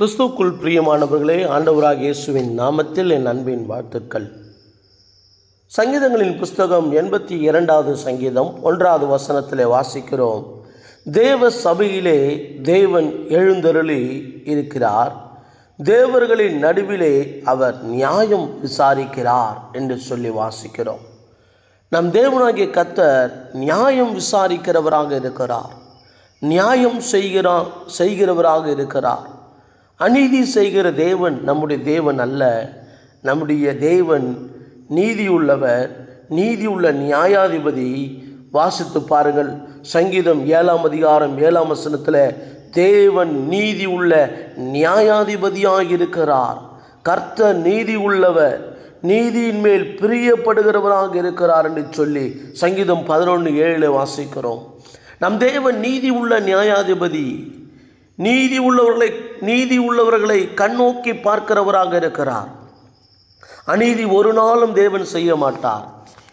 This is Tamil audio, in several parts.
கிறிஸ்துக்குள் பிரியமானவர்களே ஆண்டவராக இயேசுவின் நாமத்தில் என் அன்பின் வாழ்த்துக்கள். சங்கீதங்களின் புஸ்தகம் எண்பத்தி இரண்டாவது சங்கீதம் ஒன்றாவது வசனத்திலே வாசிக்கிறோம். தேவ சபையிலே தேவன் எழுந்தருளி இருக்கிறார். தேவர்களின் நடுவிலே அவர் நியாயம் விசாரிக்கிறார் என்று சொல்லி வாசிக்கிறோம். நம் தேவனாகிய கத்தர் நியாயம் விசாரிக்கிறவராக இருக்கிறார். நியாயம் செய்கிறா செய்கிறவராக இருக்கிறார். அநீதி செய்கிற தேவன் நம்முடைய தேவன் அல்ல. நம்முடைய தேவன் நீதியுள்ளவர். நீதியுள்ள நியாயாதிபதி. வாசித்து பாருங்கள். சங்கீதம் ஏழாம் அதிகாரம் ஏழாம் வசனத்தில் தேவன் நீதி உள்ள நியாயாதிபதியாக இருக்கிறார் கர்த்தர் நீதி உள்ளவர் நீதியின் மேல் பிரியப்படுகிறவராக இருக்கிறார் என்று சொல்லி சங்கீதம் பதினொன்று ஏழில் வாசிக்கிறோம். நம் தேவன் நீதி உள்ள நியாயாதிபதி. நீதி உள்ளவர்களை நீதி உள்ளவர்களை கண்ணோக்கி பார்க்கிறவராக இருக்கிறார். அநீதி ஒரு நாளும் தேவன் செய்ய மாட்டார்.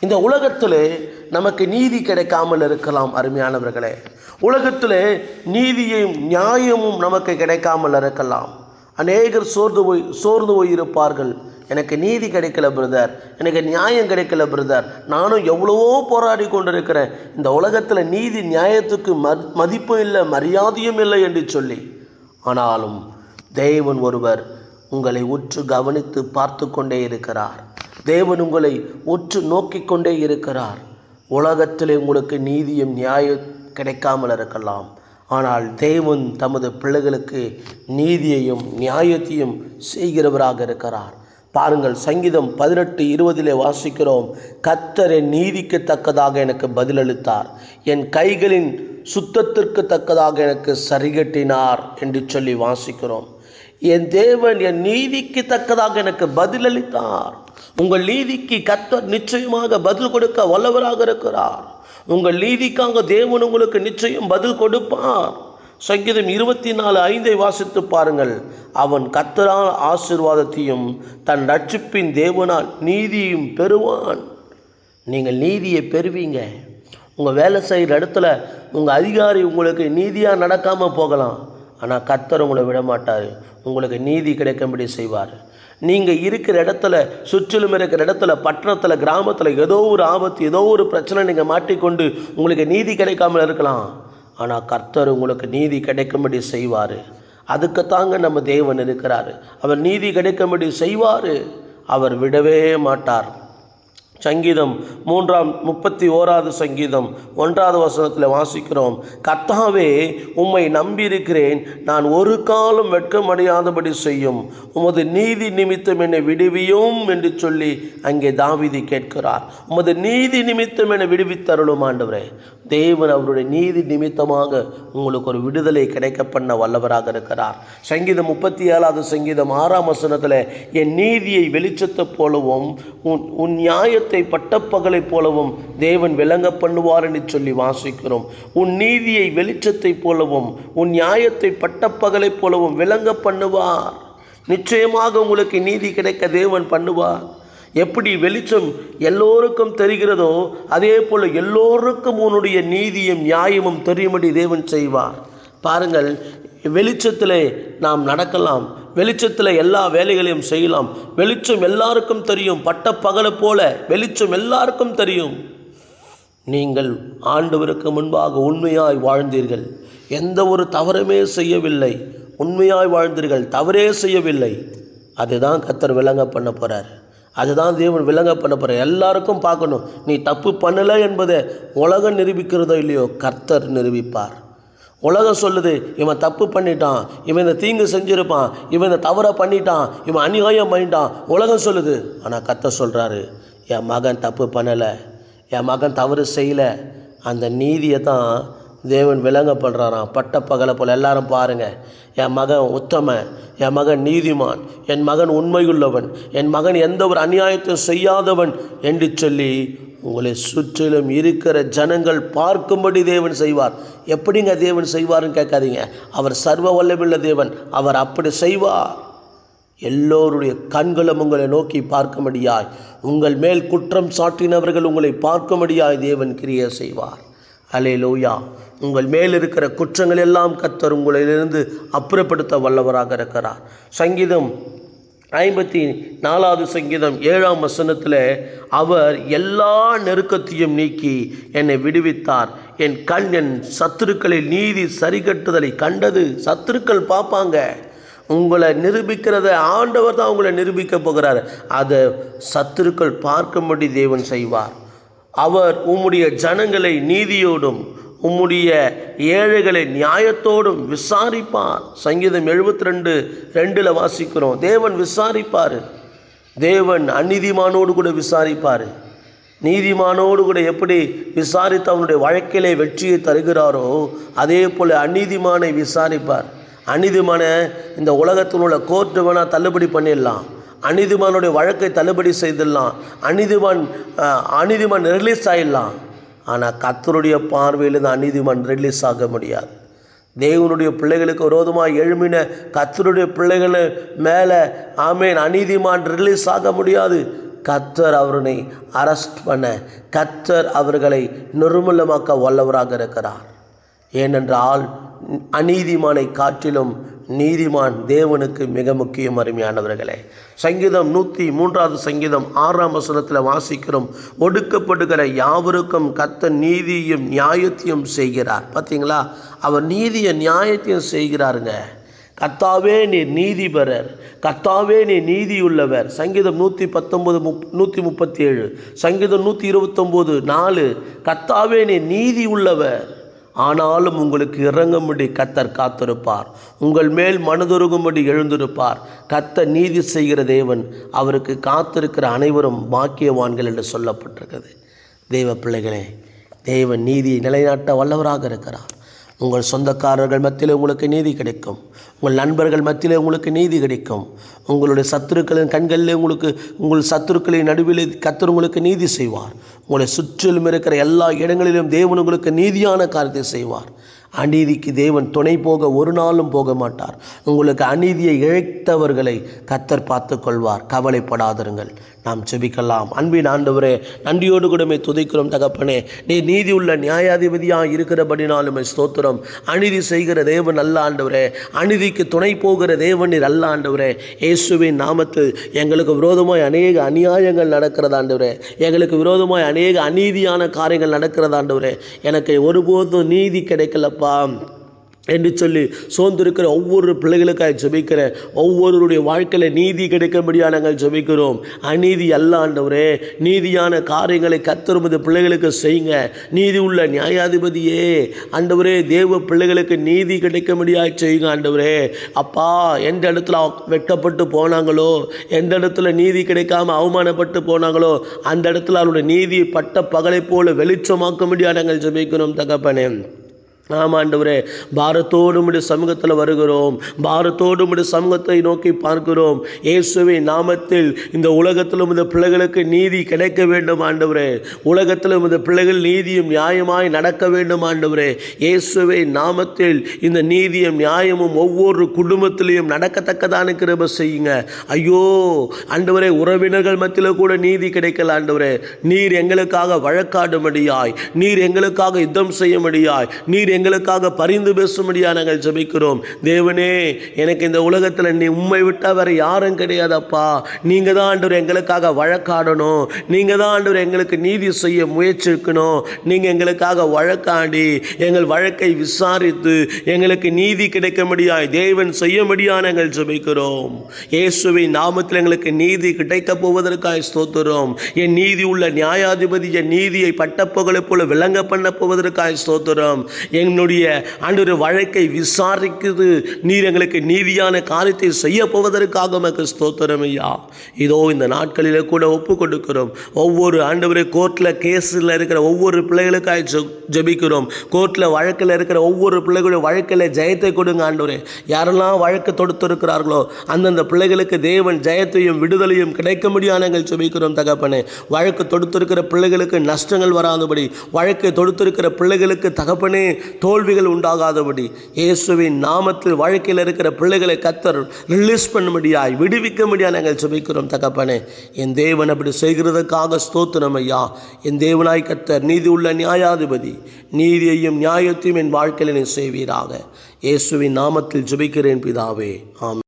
இந்த உலகத்திலே நமக்கு நீதி கிடைக்காமல் இருக்கலாம் அருமையானவர்களே. உலகத்திலே நீதியும் நியாயமும் நமக்கு கிடைக்காமல் இருக்கலாம். அநேகர் சோர்ந்து போய் சோர்ந்து போயிருப்பார்கள். எனக்கு நீதி கிடைக்கல பிரதர் எனக்கு நியாயம் கிடைக்கல பிரதர் நானும் எவ்வளவோ போராடி கொண்டிருக்கிறேன். இந்த உலகத்தில் நீதி நியாயத்துக்கு மதிப்பும் இல்லை மரியாதையும் இல்லை என்று சொல்லி. ஆனாலும் தேவன் ஒருவர் உங்களை உற்று கவனித்து பார்த்து கொண்டே இருக்கிறார். தேவன் உங்களை உற்று நோக்கி கொண்டே இருக்கிறார். உலகத்திலே உங்களுக்கு நீதியும் நியாயம் கிடைக்காமல் இருக்கலாம். ஆனால் தேவன் தமது பிள்ளைகளுக்கு நீதியையும் நியாயத்தையும் செய்கிறவராக இருக்கிறார். பாருங்கள் சங்கீதம் பதினெட்டு இருபதிலே வாசிக்கிறோம் கத்தர் என் நீதிக்கு தக்கதாக எனக்கு பதிலளித்தார். என் கைகளின் சுத்தத்திற்கு தக்கதாக எனக்கு சரிகட்டினார் என்று சொல்லி வாசிக்கிறோம். என் தேவன் என் நீதிக்கு தக்கதாக எனக்கு பதிலளித்தார். உங்கள் நீதிக்கு கத்தர் நிச்சயமாக பதில் கொடுக்க வல்லவராக இருக்கிறார். உங்கள் நீதிக்காக தேவன் உங்களுக்கு நிச்சயம் பதில் கொடுப்பார். சங்கீதம் இருபத்தி நாலு ஐந்தை வாசித்து பாருங்கள். அவன் கத்தரால் ஆசிர்வாதத்தையும் தன் ரட்சிப்பின் தேவனால் நீதியும் பெறுவான். நீங்கள் நீதியை பெறுவீங்க. உங்கள் வேலை செய்கிற இடத்துல உங்கள் அதிகாரி உங்களுக்கு நீதியாக நடக்காமல் போகலாம். ஆனால் கத்தர் உங்களை விட மாட்டார் உங்களுக்கு நீதி கிடைக்கும்படி செய்வார். நீங்கள் இருக்கிற இடத்துல சுற்றிலும் இருக்கிற இடத்துல பட்டணத்தில் கிராமத்தில் ஏதோ ஒரு ஆபத்து ஏதோ ஒரு பிரச்சனை நீங்கள் மாட்டிக்கொண்டு உங்களுக்கு நீதி கிடைக்காமல் இருக்கலாம். ஆனால் கர்த்தர் உங்களுக்கு நீதி கிடைக்கும்படி செய்வார். அதுக்குத்தாங்க நம்ம தேவன் இருக்கிறார். அவர் நீதி கிடைக்கும்படி செய்வார். அவர் விடவே மாட்டார். சங்கீதம் மூன்றாம் முப்பத்தி ஓராவது சங்கீதம் ஒன்றாவது வசனத்தில் வாசிக்கிறோம். கத்தாவே உம்மை நம்பியிருக்கிறேன். நான் ஒரு காலம் வெட்கமடையாதபடி செய்யும். உமது நீதி நிமித்தம் என்னை விடுவியும் என்று சொல்லி அங்கே தாவிதி கேட்கிறார். உமது நீதி நிமித்தம் என்னை விடுவித்தருளும் ஆண்டவரே. தேவன் அவருடைய நீதி நிமித்தமாக உங்களுக்கு ஒரு விடுதலை கிடைக்க பண்ண வல்லவராக இருக்கிறார். சங்கீதம் முப்பத்தி ஏழாவது சங்கீதம் ஆறாம் வசனத்தில் என் நீதியை வெளிச்சத்தை போலவும் உன் உன் நியாயத்தை பட்டப்பகலைப் போலவும் தேவன் விளங்க பண்ணுவார் என்று சொல்லி வாசிக்கிறோம். உன் நீதியை வெளிச்சத்தைப் போலவும் உன் நியாயத்தை பட்டப்பகலைப் போலவும் விளங்க பண்ணுவார். நிச்சயமாக உங்களுக்கு நீதி கிடைக்க தேவன் பண்ணுவார். எப்படி வெளிச்சம் எல்லோருக்கும் தெரிகிறதோ அதே போல் எல்லோருக்கும் உன்னுடைய நீதியும் நியாயமும் தெரியும்படி தேவன் செய்வார். பாருங்கள் வெளிச்சத்தில் நாம் நடக்கலாம். வெளிச்சத்தில் எல்லா வேலைகளையும் செய்யலாம். வெளிச்சம் எல்லாருக்கும் தெரியும். பட்ட பகலை போல வெளிச்சம் எல்லாருக்கும் தெரியும். நீங்கள் ஆண்டவருக்கு முன்பாக உண்மையாய் வாழ்ந்தீர்கள். எந்த ஒரு தவறுமே செய்யவில்லை. உண்மையாய் வாழ்ந்தீர்கள். தவறே செய்யவில்லை. அதுதான் கத்தர் விளங்க பண்ண போகிறார் அதுதான் தேவன் விளங்க பண்ண போகிறார் எல்லாருக்கும் பார்க்கணும். நீ தப்பு பண்ணலை என்பதை உலகம் நிரூபிக்கிறதோ இல்லையோ கர்த்தர் நிரூபிப்பார். உலகம் சொல்லுது இவன் தப்பு பண்ணிட்டான் இவன் இந்த தீங்கு செஞ்சுருப்பான் இவன் இந்த தவறை பண்ணிட்டான் இவன் அநியாயம் பண்ணிட்டான் உலகம் சொல்லுது. ஆனால் கத்த சொல்கிறாரு என் மகன் தப்பு பண்ணலை என் மகன் தவறு செய்யலை. அந்த நீதியை தான் தேவன் விளங்க பண்ணுறாராம் பட்ட பகலை போல். எல்லாரும் பாருங்கள் என் மகன் உத்தமன் என் மகன் நீதிமான் என் மகன் உண்மையுள்ளவன் என் மகன் எந்த ஒரு அநியாயத்தையும் செய்யாதவன் என்று சொல்லி உங்களை சுற்றிலும் இருக்கிற ஜனங்கள் பார்க்கும்படி தேவன் செய்வார். எப்படிங்க தேவன் செய்வார்னு கேட்காதீங்க. அவர் சர்வ வல்லமுள்ள தேவன். அவர் அப்படி செய்வார். எல்லோருடைய கண்களும் உங்களை நோக்கி பார்க்கும்படியாய் உங்கள் மேல் குற்றம் சாட்டினவர்கள் உங்களை பார்க்கும்படியாய் தேவன் கிரியை செய்வார். அலே லோயா உங்கள் மேல் இருக்கிற குற்றங்கள் எல்லாம் கத்தர் உங்களிலிருந்து அப்புறப்படுத்த வல்லவராக இருக்கிறார். சங்கீதம் ஐம்பத்தி நாலாவது சங்கீதம் ஏழாம் வசனத்தில் அவர் எல்லா நெருக்கத்தையும் நீக்கி என்னை விடுவித்தார். என் கண் என் சத்துருக்களில் நீதி சரிகட்டுதலை கண்டது. சத்துருக்கள் பார்ப்பாங்க. உங்களை நிரூபிக்கிறத ஆண்டவர் தான் உங்களை நிரூபிக்க போகிறார். அதை சத்துருக்கள் பார்க்கும்படி தேவன் செய்வார். அவர் உம்முடைய ஜனங்களை நீதியோடும் உம்முடைய ஏழைகளை நியாயத்தோடும் விசாரிப்பார். சங்கீதம் எழுபத்தி ரெண்டு ரெண்டில் வாசிக்கிறோம். தேவன் விசாரிப்பார். தேவன் அநீதிமானோடு கூட விசாரிப்பார். நீதிமானோடு கூட எப்படி விசாரித்து அவனுடைய வழக்கிலே வெற்றியை தருகிறாரோ அதே போல் அநீதிமானை விசாரிப்பார். அநீதிமான இந்த உலகத்தில் உள்ள கோர்ட்டு வேணால் தள்ளுபடி பண்ணிடலாம். அநீதிமானுடைய வழக்கை தள்ளுபடி செய்திடலாம். அநீதிமான் அநீதிமான் ரிலீஸ் ஆகிடலாம் ஆனால் கத்தருடைய பார்வையில் இந்த அநீதிமான் ரிலீஸ் ஆக முடியாது. தேவனுடைய பிள்ளைகளுக்கு விரோதமாக எழுமின கத்தருடைய பிள்ளைகள் மேலே ஆமேன் அநீதிமான் ரிலீஸ் ஆக முடியாது. கத்தர் அவருனை அரெஸ்ட் பண்ண கத்தர் அவர்களை நிர்மூலமாக்க வல்லவராக இருக்கிறார். ஏனென்றால் அநீதிமானை காட்டிலும் நீதிமான் தேவனுக்கு மிக முக்கியம் அருமையானவர்களே. சங்கீதம் நூற்றி மூன்றாவது சங்கீதம் ஆறாம் வசனத்தில் வாசிக்கிறோம். ஒடுக்கப்படுகிற யாவருக்கும் கத்த நீதியும் நியாயத்தையும் செய்கிறார். பார்த்தீங்களா அவர் நீதியை நியாயத்தையும் செய்கிறாருங்க. கத்தாவே நீர் நீதிபரர். கத்தாவே நீ நீதியுள்ளவர். சங்கீதம் நூற்றி பத்தொம்பது முப் நூற்றி முப்பத்தி ஏழு சங்கீதம் நூற்றி இருபத்தொம்போது நாலு. கத்தாவே நீ நீதி உள்ளவர் ஆனாலும் உங்களுக்கு இறங்கும்படி கத்தர் காத்திருப்பார். உங்கள் மேல் மனதுருகும்படி எழுந்திருப்பார். கத்தர் நீதி செய்கிற தேவன் அவருக்கு காத்திருக்கிற அனைவரும் பாக்கியவான்கள் என்று சொல்லப்பட்டிருக்கிறது. தெய்வ பிள்ளைகளே தேவன் நீதியை நிலைநாட்ட வல்லவராக இருக்கிறார். உங்கள் சொந்தக்காரர்கள் மத்தியில் உங்களுக்கு நீதி கிடைக்கும். உங்கள் நண்பர்கள் மத்தியில் உங்களுக்கு நீதி கிடைக்கும். உங்களுடைய சத்துருக்களின் கண்களில் உங்களுக்கு உங்கள் சத்துருக்களின் நடுவில் கத்தர் உங்களுக்கு நீதி செய்வார். உங்களை சுற்றிலும் இருக்கிற எல்லா இடங்களிலும் தேவன் உங்களுக்கு நீதியான காரியத்தை செய்வார். அநீதிக்கு தேவன் துணை போக ஒரு நாளும் போக மாட்டார். உங்களுக்கு அநீதியை இழைத்தவர்களை கத்தர் பார்த்து கொள்வார் கவலைப்படாதிருங்கள். நாம் செபிக்கலாம் அன்பின் ஆண்டவரே நன்றியோடு கூடமே துதிக்கிறோம் தகப்பனே. நீ நீதி உள்ள நியாயாதிபதியாக இருக்கிறபடினாலுமே ஸ்தோத்திரம். அநீதி செய்கிற தேவன் அல்ல ஆண்டவரே. அநீதிக்கு துணை போகிற தேவன் நீர் அல்ல ஆண்டவரே. இயேசுவின் நாமத்தில் எங்களுக்கு விரோதமாய் அநேக அநியாயங்கள் நடக்கிறது ஆண்டவரே. எங்களுக்கு விரோதமாய் அநேக அநீதியான காரியங்கள் நடக்கிறது ஆண்டவரே. எனக்கு ஒருபோதும் நீதி கிடைக்கலப்பா. என்று சொல்லி சோர்ந்திருக்கிற ஒவ்வொரு பிள்ளைகளுக்காக ஜெபிக்கிற ஒவ்வொருடைய வாழ்க்கையில் நீதி கிடைக்கும்படியாக நாங்கள் ஜெபிக்கிறோம். அநீதி அல்ல ஆண்டவரே. நீதியான காரியங்களை கத்தரும்பது பிள்ளைகளுக்கு செய்யுங்க. நீதி உள்ள நியாயாதிபதியே. ஆண்டவரே தேவ பிள்ளைகளுக்கு நீதி கிடைக்கும்படியாக செய்யுங்க ஆண்டவரே. அப்பா எந்த இடத்துல வெட்டப்பட்டு போனாங்களோ எந்த இடத்துல நீதி கிடைக்காம அவமானப்பட்டு போனாங்களோ அந்த இடத்துல அவருடைய நீதி பட்ட பகலை போல வெளிச்சமாக்கும்படியாக நாங்கள் ஜெபிக்கிறோம் தகப்பனே. ஆமாம் ஆண்டவரே பாரத்தோடு உடைய சமூகத்தில் வருகிறோம். பாரத்தோடு உடைய சமூகத்தை நோக்கி பார்க்கிறோம். இயேசுவை நாமத்தில் இந்த உலகத்தில் இந்த பிள்ளைகளுக்கு நீதி கிடைக்க வேண்டும் ஆண்டவரே. உலகத்தில் இந்த பிள்ளைகள் நீதியும் நியாயமாய் நடக்க வேண்டும் ஆண்டவரே. இயேசுவை நாமத்தில் இந்த நீதியும் நியாயமும் ஒவ்வொரு குடும்பத்திலையும் நடக்கத்தக்கதான கிருப செய்யுங்க. ஐயோ ஆண்டவரே உறவினர்கள் மத்தியில் கூட நீதி கிடைக்கல ஆண்டவரே. நீர் எங்களுக்காக வழக்காடும்படியாய் நீர் எங்களுக்காக யுத்தம் செய்யும்படியாய் நீர் எங்களுக்காக பரிந்து பேசும்படியாக நாங்கள் ஜபிக்கிறோம். தேவனே எனக்கு இந்த உலகத்தில் நீ உண்மை விட்டால் வேற யாரும் கிடையாதப்பா. நீங்கள் தான் ஆண்டவர் எங்களுக்காக வழக்காடணும். நீங்கள் தான் ஆண்டவர் எங்களுக்கு நீதி செய்ய முயற்சிக்கணும். நீங்கள் எங்களுக்காக வழக்காடி எங்கள் வழக்கை விசாரித்து எங்களுக்கு நீதி கிடைக்கும்படியாய் தேவன் செய்யும்படியா நாங்கள் ஜபிக்கிறோம். இயேசுவின் நாமத்தில் எங்களுக்கு நீதி கிடைக்கப் போவதற்காய் ஸ்தோத்திரம். என் நீதி உள்ள நியாயாதிபதி என் நீதியை பட்டப்பகலை போல விளங்க பண்ண போவதற்காய் ஸ்தோத்திரம். என்னுடைய ஆண்டு வழக்கை விசாரிக்குது. நீர் எங்களுக்கு நீதியான காரியத்தை செய்ய போவதற்காக உமக்கு ஸ்தோத்திரம் ஐயா. இதோ இந்த நாட்களில் கூட ஒப்பு கொடுக்கிறோம். ஒவ்வொரு ஆண்டவரை கோர்ட்டில் கேஸில் இருக்கிற ஒவ்வொரு பிள்ளைகளுக்காக ஜபிக்கிறோம் ஜெபிக்கிறோம். கோர்ட்டில் வழக்கில் இருக்கிற ஒவ்வொரு பிள்ளைகளுடைய வழக்கில் ஜெயத்தை கொடுங்க ஆண்டவரே. யாரெல்லாம் வழக்கு தொடுத்திருக்கிறார்களோ அந்தந்த பிள்ளைகளுக்கு தேவன் ஜெயத்தையும் விடுதலையும் கிடைக்க முடியாது நாங்கள் ஜெபிக்கிறோம் தகப்பனே. வழக்கு தொடுத்திருக்கிற பிள்ளைகளுக்கு நஷ்டங்கள் வராதபடி வழக்கை தொடுத்திருக்கிற பிள்ளைகளுக்கு தகப்பனே தோல்விகள் உண்டாகாதபடி இயேசுவின் நாமத்தில் வாழ்க்கையில் இருக்கிற பிள்ளைகளை கத்தர் ரிலீஸ் பண்ணும்படியாய் முடியாது நாங்கள் ஜெபிக்கிறோம் தகப்பனே. என் தேவன் அப்படி செய்கிறதுக்காக ஸ்தோத்திரம் ஐயா. என் தேவனாய் கத்தர் நீதி உள்ள நியாயாதிபதி நீதியையும் நியாயத்தையும் என் வாழ்க்கையில் நீ செய்வீராக. இயேசுவின் நாமத்தில் ஜுபிக்கிறேன் பிதாவே. ஆம்